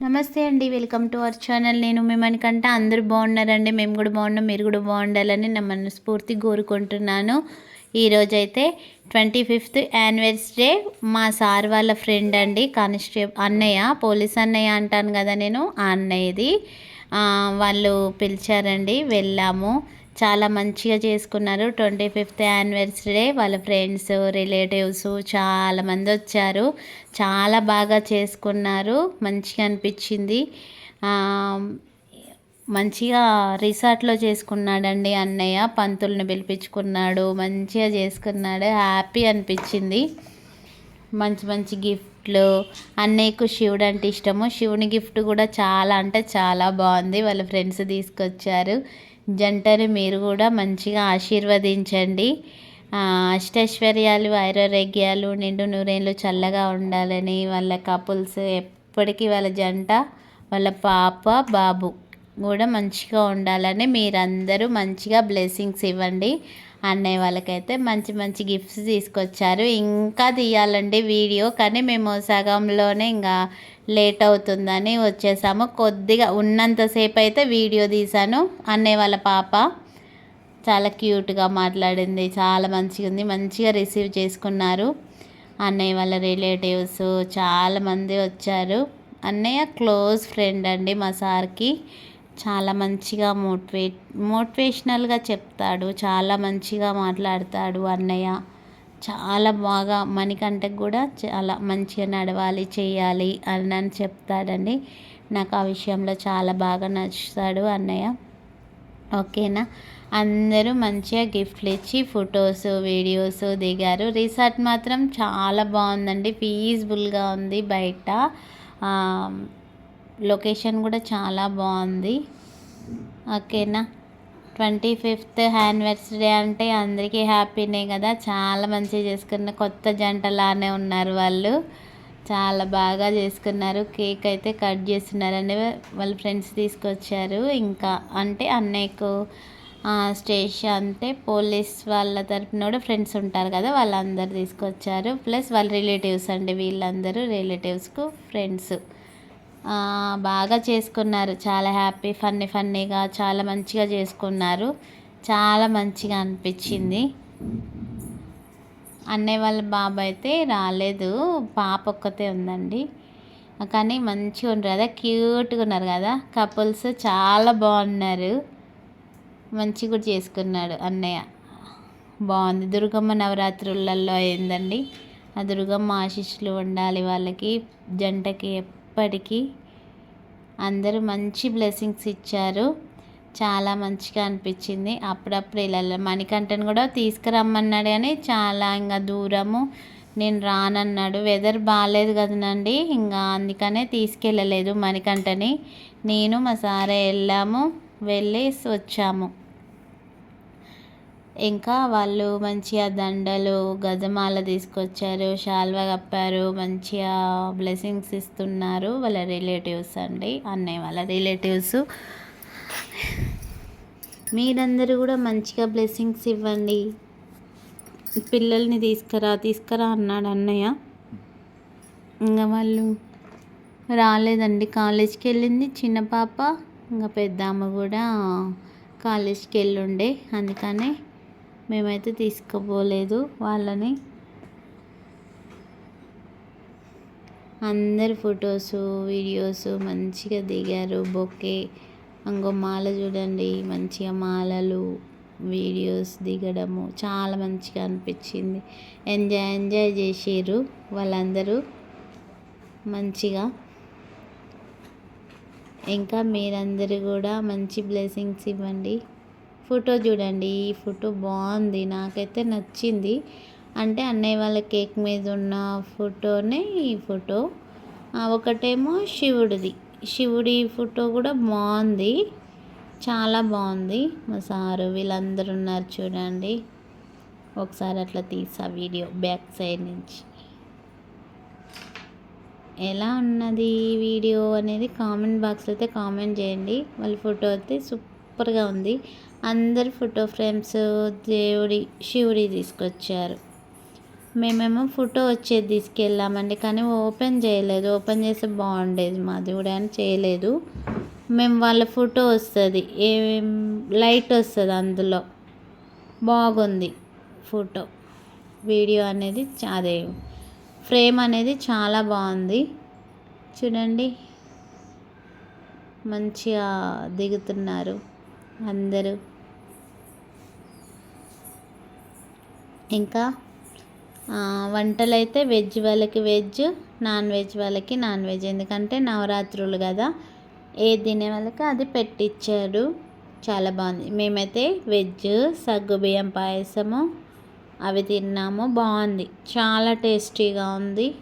నమస్తే అండి welcome to our channel. నేను మిమ్మల్నికంటే అందరూ బాగున్నారండి? మేము కూడా బాగున్నాం మీరు కూడా బాగుండాలని నా మనస్ఫూర్తి కోరుకుంటున్నాను. ఈరోజైతే ట్వంటీ ఫిఫ్త్ యానివర్సరీ మా సార్ వాళ్ళ ఫ్రెండ్ అండి కానిస్టేబుల్ అన్నయ్య పోలీస్ అన్నయ్య అంటాను కదా నేను ఆ అన్నయ్యది. వాళ్ళు పిలిచారండి వెళ్ళాము. చాలా మంచిగా చేసుకున్నారు. ట్వంటీ ఫిఫ్త్ యానివర్సరీ వాళ్ళ ఫ్రెండ్స్ రిలేటివ్స్ చాలామంది వచ్చారు. చాలా బాగా చేసుకున్నారు. మంచిగా అనిపించింది. మంచిగా రిసార్ట్లో చేసుకున్నాడండి అన్నయ్య. పంతుల్ని పిలిపించుకున్నాడు. మంచిగా చేసుకున్నాడు. హ్యాపీ అనిపించింది. మంచి మంచి గిఫ్ట్లు. అన్నయ్యకు శివుడు అంటే ఇష్టము. శివుని గిఫ్ట్ కూడా చాలా అంటే చాలా బాగుంది. వాళ్ళ ఫ్రెండ్స్ తీసుకొచ్చారు. జంటని మీరు కూడా మంచిగా ఆశీర్వదించండి. అష్టైశ్వర్యాలు ఆరోగ్యాలు నిండు నూరేళ్ళు చల్లగా ఉండాలని వాళ్ళ కపుల్స్ ఎప్పటికీ వాళ్ళ జంట వాళ్ళ పాప బాబు కూడా మంచిగా ఉండాలని మీరందరూ మంచిగా బ్లెస్సింగ్స్ ఇవ్వండి. అన్నయ్య వాళ్ళకైతే మంచి మంచి గిఫ్ట్స్ తీసుకొచ్చారు. ఇంకా తీయాలండి వీడియో కానీ మేము సగంలోనే ఇంకా లేట్ అవుతుందని వచ్చేసాము. కొద్దిగా ఉన్నంతసేపు అయితే వీడియో తీశాను. అన్నయ్య వాళ్ళ పాప చాలా క్యూట్గా మాట్లాడింది. చాలా మంచిగా ఉంది మంచిగా రిసీవ్ చేసుకున్నారు. అన్నయ్య వాళ్ళ రిలేటివ్స్ చాలామంది వచ్చారు. అన్నయ్య క్లోజ్ ఫ్రెండ్ అండి మా సార్కి. చాలా మంచిగా మోటివేట్ మోటివేషనల్గా చెప్తాడు. చాలా మంచిగా మాట్లాడతాడు అన్నయ్య. చాలా బాగా మనకంటే కూడా చాలా మంచిగా నడవాలి చేయాలి అని అని చెప్తాడండి. నాకు ఆ విషయంలో చాలా బాగా నచ్చుతాడు అన్నయ్య. ఓకేనా? అందరూ మంచిగా గిఫ్ట్లు ఇచ్చి ఫొటోస్ వీడియోస్ దిగారు. రిసార్ట్ మాత్రం చాలా బాగుందండి. పీస్ఫుల్గా ఉంది బయట. లొకేషన్ కూడా చాలా బాగుంది. ఓకేనా? ట్వంటీ ఫిఫ్త్ యానివర్సరీ అంటే అందరికీ హ్యాపీనే కదా. చాలా మంచిగా చేసుకున్న కొత్త జంటలానే ఉన్నారు వాళ్ళు. చాలా బాగా చేసుకున్నారు. కేక్ అయితే కట్ చేస్తున్నారని వాళ్ళ ఫ్రెండ్స్ తీసుకొచ్చారు. ఇంకా అంటే అన్నయ్యకు స్టేషన్ అంటే పోలీస్ వాళ్ళ తరఫున కూడా ఫ్రెండ్స్ ఉంటారు కదా. వాళ్ళందరూ తీసుకొచ్చారు. ప్లస్ వాళ్ళ రిలేటివ్స్ అండి. వీళ్ళందరూ రిలేటివ్స్కు ఫ్రెండ్స్. బాగా చేసుకున్నారు. చాలా హ్యాపీ ఫన్నీ ఫన్నీగా చాలా మంచిగా చేసుకున్నారు. చాలా మంచిగా అనిపించింది. అన్నయ్య వాళ్ళ బాబు అయితే రాలేదు. పాప ఒక్కతే ఉందండి. కానీ మంచిగా ఉంటారు కదా క్యూట్గా ఉన్నారు కదా. కపుల్స్ చాలా బాగున్నారు. మంచిగా కూడా చేసుకున్నాడు అన్నయ్య. బాగుంది. దుర్గమ్మ నవరాత్రులలో అయిందండి ఆ దుర్గమ్మ ఆశీస్సులు ఉండాలి వాళ్ళకి. జంటకి ఉన్నప్పటికీ అందరూ మంచి బ్లెస్సింగ్స్ ఇచ్చారు. చాలా మంచిగా అనిపించింది. అప్పుడప్పుడు ఇలా మణికంఠను కూడా తీసుకురమ్మన్నాడు కానీ చాలా ఇంకా దూరము. నేను రానన్నాడు. వెదర్ బాగాలేదు కదనండి. ఇంకా అందుకనే తీసుకెళ్ళలేదు మణికంఠని. నేను మా సారే వెళ్ళాము. వెళ్ళి వచ్చాము. ఇంకా వాళ్ళు మంచిగా దండలు గజమాల తీసుకొచ్చారు శాల్వా కప్పారు మంచిగా బ్లెస్సింగ్స్ ఇస్తున్నారు వాళ్ళ రిలేటివ్స్ అండి అన్నయ్య వాళ్ళ రిలేటివ్స్ మీరందరూ కూడా మంచిగా బ్లెస్సింగ్స్ ఇవ్వండి. పిల్లల్ని తీసుకురా తీసుకురా అన్నాడు అన్నయ్య. ఇంకా వాళ్ళు రాలేదండి కాలేజ్కి వెళ్ళింది చిన్న పాప ఇంకా పెద్ద అమ్మ కూడా కాలేజ్కి వెళ్ళుండే అందుకనే మేమైతే తీసుకుపోలేదు వాళ్ళని. అందరు ఫొటోస్ వీడియోస్ మంచిగా దిగారు. బొకే ఇంకో మాల చూడండి. మంచిగా మాలలు వీడియోస్ దిగడము చాలా మంచిగా అనిపించింది. ఎంజాయ్ ఎంజాయ్ చేసారు వాళ్ళందరూ మంచిగా. ఇంకా మీరందరూ కూడా మంచి బ్లెస్సింగ్స్ ఇవ్వండి. ఫోటో చూడండి. ఈ ఫోటో బాగుంది. నాకైతే నచ్చింది. అంటే అన్నయ్య వాళ్ళ కేక్ మీద ఉన్న ఫోటోనే ఈ ఫోటో. ఒకటేమో శివుడిది. శివుడి ఫోటో కూడా బాగుంది. చాలా బాగుంది. మా సారు వీళ్ళందరూ ఉన్నారు చూడండి. ఒకసారి అట్లా తీసా వీడియో బ్యాక్ సైడ్ నుంచి. ఎలా ఉన్నది వీడియో అనేది కామెంట్ బాక్స్లో అయితే కామెంట్ చేయండి. వాళ్ళ ఫోటో అయితే సూపర్గా ఉంది. అందరు ఫోటో ఫ్రేమ్స్ దేవుడి శివుడి తీసుకొచ్చారు. మేమేమో ఫోటో వచ్చేది తీసుకెళ్ళామండి కానీ ఓపెన్ చేయలేదు. ఓపెన్ చేస్తే బాగుండేది మాది కూడా అని చేయలేదు. మేము వాళ్ళ ఫోటో వస్తుంది. ఏం లైట్ వస్తుంది అందులో. బాగుంది ఫోటో. వీడియో అనేది అదే ఫ్రేమ్ అనేది చాలా బాగుంది. చూడండి. మంచిగా దిగుతున్నారు అందరూ. ఇంకా వంటలు అయితే వెజ్ వాళ్ళకి వెజ్ నాన్ వెజ్ వాళ్ళకి నాన్ వెజ్. ఎందుకంటే నవరాత్రులు కదా. ఏ తినే వాళ్ళకి అది పెట్టించాడు చాలా బాగుంది. మేమైతే వెజ్ సగ్గుబియ్యం పాయసము అవి తిన్నాము. బాగుంది. చాలా టేస్టీగా ఉంది.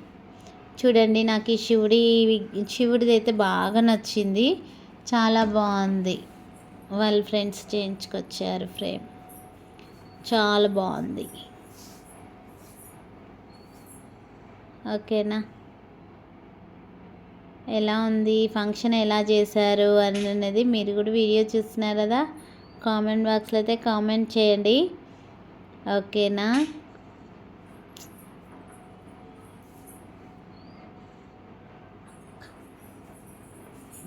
చూడండి నాకు ఈ శివుడి శివుడిది అయితే బాగా నచ్చింది. చాలా బాగుంది. వాళ్ళ ఫ్రెండ్స్ చేయించుకొచ్చారు ఫ్రేమ్. చాలా బాగుంది. ఓకేనా. ఎలా ఉంది? ఫంక్షన్ ఎలా చేశారు? అనేది మీరు కూడా వీడియో చూస్తున్నారు కదా? కామెంట్ బాక్స్లో అయితే కామెంట్ చేయండి. ఓకేనా?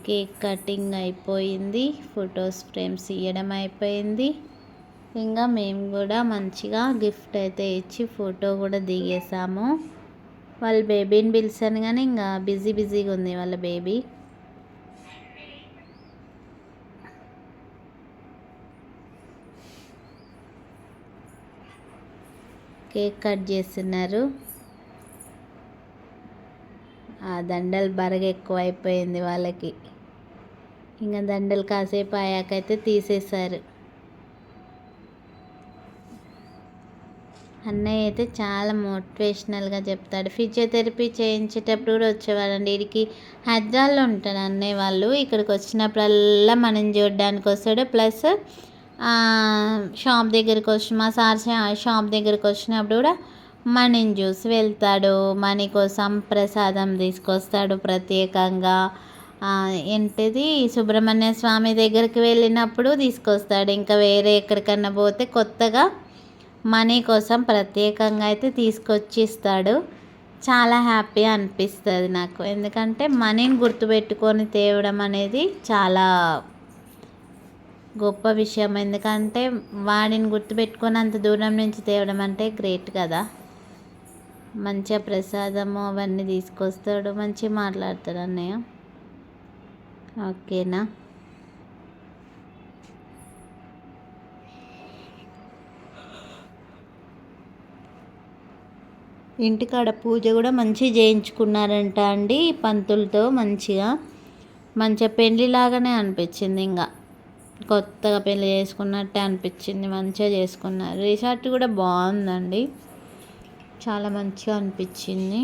కేక్ కటింగ్ అయిపోయింది. ఫొటోస్ ఫ్రేమ్స్ ఇవ్వడం అయిపోయింది. ఇంకా మేము కూడా మంచిగా గిఫ్ట్ అయితే ఇచ్చి ఫోటో కూడా దిగేసాము. వాళ్ళ బేబీని పిలిచాను కానీ ఇంకా బిజీ బిజీగా ఉంది వాళ్ళ బేబీ. కేక్ కట్ చేస్తున్నారు. ఆ దండలు బరగ ఎక్కువైపోయింది వాళ్ళకి. ఇంకా దండలు కాసేపు అయ్యాకైతే తీసేశారు. అన్నయ్య అయితే చాలా మోటివేషనల్గా చెప్తాడు. ఫిజియోథెరపీ చేయించేటప్పుడు కూడా వచ్చేవాడండి వీడికి హైదరాబాద్లో ఉంటాడు అన్నయ్య వాళ్ళు. ఇక్కడికి వచ్చినప్పుడల్లా మనం చూడడానికి వస్తాడు. ప్లస్ షాప్ దగ్గరికి వచ్చి మా సార్ షాప్ దగ్గరికి వచ్చినప్పుడు కూడా మనీని చూసి వెళ్తాడు. మనీ కోసం ప్రసాదం తీసుకొస్తాడు ప్రత్యేకంగా. ఏంటిది? సుబ్రహ్మణ్య స్వామి దగ్గరికి వెళ్ళినప్పుడు తీసుకొస్తాడు. ఇంకా వేరే ఎక్కడికన్నా పోతే కొత్తగా మనీ కోసం ప్రత్యేకంగా అయితే తీసుకొచ్చి ఇస్తాడు చాలా హ్యాపీ అనిపిస్తుంది నాకు. ఎందుకంటే మనీని గుర్తుపెట్టుకొని తేవడం అనేది చాలా గొప్ప విషయం. ఎందుకంటే వాడిని గుర్తుపెట్టుకొని అంత దూరం నుంచి తేవడం అంటే గ్రేట్ కదా. మంచిగా ప్రసాదము అవన్నీ తీసుకొస్తాడు. మంచిగా మాట్లాడతాడు అన్నయ్య. ఓకేనా? ఇంటికాడ పూజ కూడా మంచిగా చేయించుకున్నారంట అండి పంతులతో మంచిగా. మంచిగా పెళ్ళిలాగానే అనిపించింది ఇంకా. కొత్తగా పెళ్ళి చేసుకున్నట్టే అనిపించింది మంచిగా చేసుకున్నారు. రిసార్ట్ కూడా బాగుందండి. చాలా మంచిగా అనిపించింది.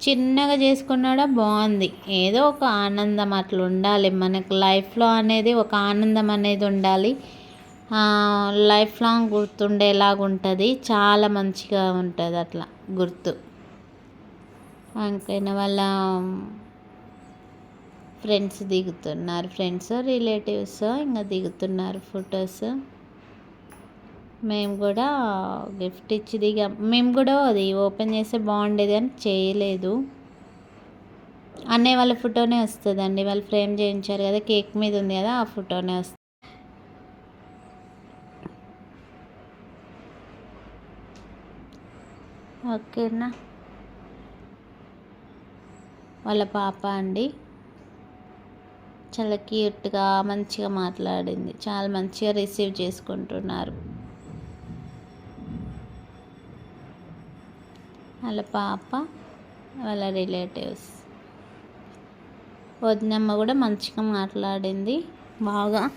చిన్నగా చేసుకున్నాడా బాగుంది. ఏదో ఒక ఆనందం అట్లా ఉండాలి. మనకు లైఫ్లో అనేది ఒక ఆనందం అనేది ఉండాలి. లైఫ్ లాంగ్ గుర్తుండేలాగా ఉంటుంది చాలా మంచిగా ఉంటుంది అట్లా. గుర్తు. ఇంకైనా వాళ్ళ ఫ్రెండ్స్ దిగుతున్నారు. ఫ్రెండ్స్ రిలేటివ్స్ ఇంకా దిగుతున్నారు ఫొటోస్. మేము కూడా గిఫ్ట్ ఇచ్చి దిగాం. మేము కూడా అది ఓపెన్ చేస్తే బాగుండేది అని చేయలేదు. అన్నయ్య వాళ్ళ ఫోటోనే వస్తుందండి. వాళ్ళు ఫ్రేమ్ చేయించారు కదా కేక్ మీద ఉంది కదా ఆ ఫోటోనే వస్తుంది. ఓకేనా? వాళ్ళ పాప అండి. చాలా క్యూట్గా మంచిగా మాట్లాడింది. చాలా మంచిగా రిసీవ్ చేసుకుంటున్నారు. వాళ్ళ పాప వాళ్ళ రిలేటివ్స్. వదినమ్మ కూడా మంచిగా మాట్లాడింది. బాగా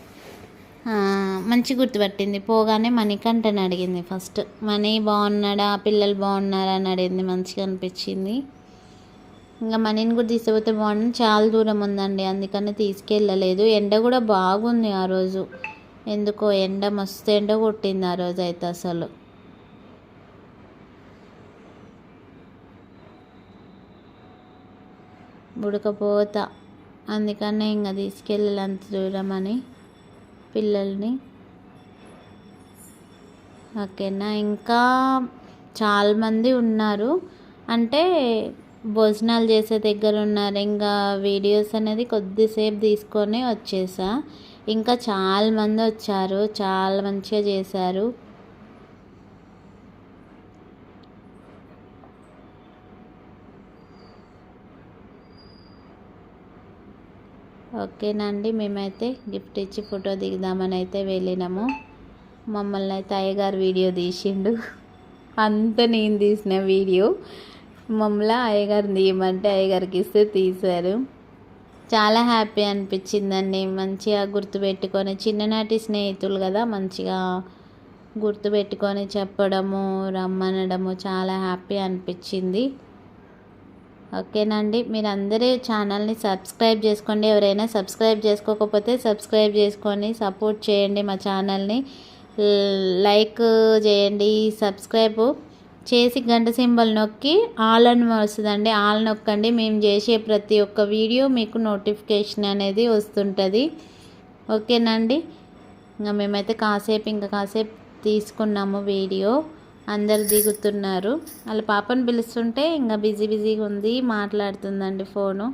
మంచి గుర్తుపట్టింది. పోగానే మణికంఠని అడిగింది ఫస్ట్. మనీ బాగున్నాడా? పిల్లలు బాగున్నారా? అని అడిగింది. మంచిగా అనిపించింది. ఇంకా మనీని కూడా తీసుకుపోతే బాగుంది చాలా దూరం ఉందండి. అందుకని తీసుకెళ్ళలేదు. ఎండ కూడా బాగుంది ఆ రోజు. ఎందుకో ఎండ మస్తు ఎండ కొట్టింది ఆ రోజు అయితే అసలు. ఉడకపోతా. అందుకనే ఇంకా తీసుకెళ్ళాలి అంత దూరం అని. పిల్లల్ని. ఓకేనా? ఇంకా చాలామంది ఉన్నారు. అంటే భోజనాలు చేసే దగ్గర ఉన్నారు. ఇంకా వీడియోస్ అనేది కొద్దిసేపు తీసుకొని వచ్చేసా. ఇంకా చాలామంది వచ్చారు. చాలా మంచిగా చేశారు. ఓకేనండి మేమైతే గిఫ్ట్ ఇచ్చి ఫోటో దిగుదామని అయితే వెళ్ళినాము. మమ్మల్ని అయితే అయ్యగారు వీడియో తీసిండు. అంత నేను తీసిన వీడియో. మమ్మల్ని అయ్యగారు తీయమంటే అయ్యగారికి ఇస్తే తీశారు. చాలా హ్యాపీ అనిపించిందండి. మంచిగా గుర్తుపెట్టుకొని చిన్ననాటి స్నేహితులు కదా మంచిగా గుర్తుపెట్టుకొని చెప్పడము రమ్మనడము చాలా హ్యాపీ అనిపించింది. ఓకేనండి. మీరు అందరూ ఛానల్ని సబ్స్క్రైబ్ చేసుకోండి. ఎవరైనా సబ్స్క్రైబ్ చేసుకోకపోతే సబ్స్క్రైబ్ చేసుకొని సపోర్ట్ చేయండి మా ఛానల్ని. లైక్ చేయండి సబ్స్క్రైబ్. చేసి గంట సింబల్ నొక్కి ఆల్ అని వస్తుందండి. ఆల్ నొక్కండి. మేము చేసే ప్రతి ఒక్క వీడియో మీకు నోటిఫికేషన్ అనేది వస్తుంటుంది. ఓకేనండి. ఇంకా మేమైతే కాసేపు ఇంకా కాసేపు తీసుకున్నాము వీడియో. అందరు దిగుతున్నారు. వాళ్ళ పాపను పిలుస్తుంటే ఇంకా బిజీ బిజీగా ఉంది మాట్లాడుతుందండి ఫోను.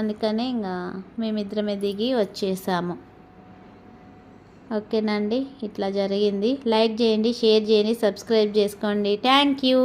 అందుకనే ఇంకా మేమిద్దరమే దిగి వచ్చేసాము. ఓకేనండి ఇట్లా జరిగింది. లైక్ చేయండి షేర్ చేయండి సబ్స్క్రైబ్ చేసుకోండి. Thank you.